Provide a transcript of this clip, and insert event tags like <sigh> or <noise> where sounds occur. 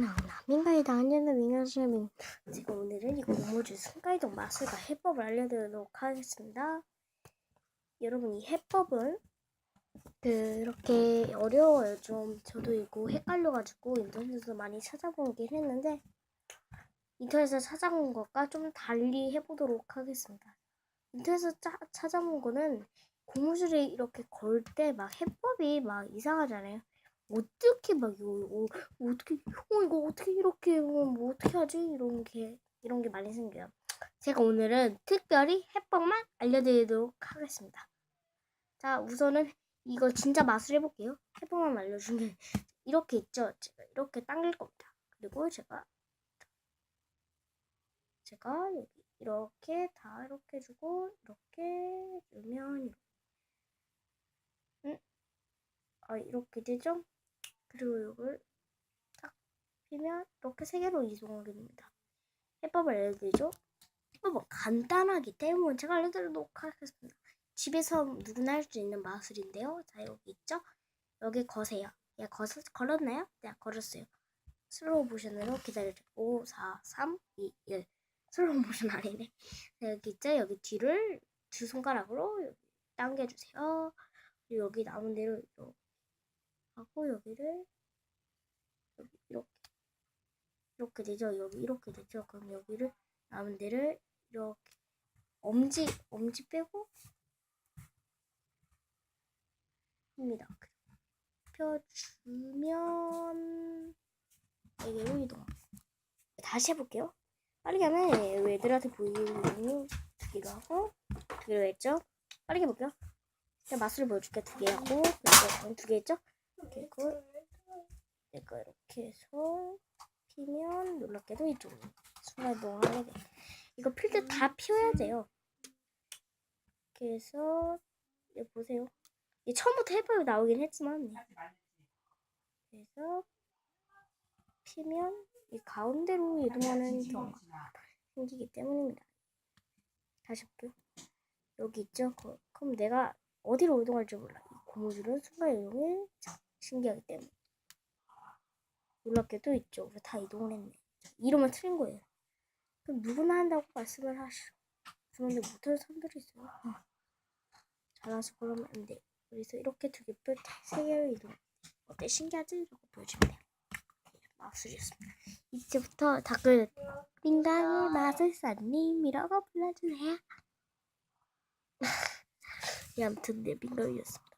나오나? 민가이다 안전한 민가시민. 제가 오늘은 이거 모모주 순간이동 마술과 해법을 알려드리도록 하겠습니다. 여러분 이 해법은 그렇게 어려워요. 좀 저도 이거 헷갈려가지고 인터넷에서 많이 찾아보긴 했는데 인터넷에서 찾아본 것과 좀 달리 해보도록 하겠습니다. 인터넷에서 짜, 찾아본 거는 고무줄에 이렇게 걸 때 막 해법이 막 이상하잖아요 어떻게 막 이거 어, 어떻게 어 이거 어떻게 이렇게 어, 뭐 어떻게 하지 이런 게 이런 게 많이 생겨요. 제가 오늘은 특별히 해법만 알려드리도록 하겠습니다. 자 우선은 이거 진짜 맛을 해볼게요. 해법만 알려주면 <laughs> 이렇게 있죠. 제가 이렇게 당길 겁니다. 그리고 제가 제가 여기 이렇게 다 이렇게 주고 이렇게 주면 이렇게. 음? 아 이렇게 되죠? 그리고 이걸 딱 피면 이렇게 세 개로 이동하게 됩니다. 해법을 알려드리죠. 해법은 간단하기 때문에 제가 알려드리도록 하겠습니다. 집에서 누구나 할 수 있는 마술인데요. 자 여기 있죠. 여기 거세요. 예, 거, 걸었나요? 네, 걸었어요. 슬로우 모션으로 기다려줘. 5, 4, 3, 2, 1. 슬로우 모션 아니네. 자, 여기 있죠. 여기 뒤를 두 손가락으로 당겨주세요. 그리고 여기 남은 대로 하고 여기를 여기 이렇게 이렇게 되죠. 여기 이렇게 되죠. 그럼 여기를 남은 데를 이렇게 엄지 엄지 빼고 합니다. 펴주면 여기로 이동. 다시 해볼게요. 빠르게 하면 애들한테 보이는 두 개가 하고 두 개로 했죠. 빠르게 해볼게요. 제가 맛을 보여줄게 두 개 하고 두개 했죠. 그리고 내가 이렇게 해서 피면 놀랍게도 이쪽 순간 이동을 하게 돼. 이거 필때다 피워야 돼요. 이렇게 해서 여기 보세요. 이 처음부터 해봐요 나오긴 했지만 그래서 피면 이 가운데로 이동하는 경우가 생기기 때문입니다. 다시 볼게요. 여기 있죠? 그- 그럼 내가 어디로 이동할지 몰라. 이 고무줄은 순간 이동이 신기하기 때문에. 놀랍게도. 우리 다 이동을 했네. 이러면 틀린 거예요. 그럼 누구나 한다고 말씀을 하시죠. 그런데 못하는 사람들이 있어요. 어. 잘나서 그러면 안 돼. 그래서 이렇게 두 개, 뿔, 세 개를 이동. 어때? 신기하지? 이러고 보여주면 돼요. 마술이었습니다. 이제부터 댓글 민강의 마술사님이라고 불러주세요. 네, <laughs> 아무튼 네 민강이었습니다.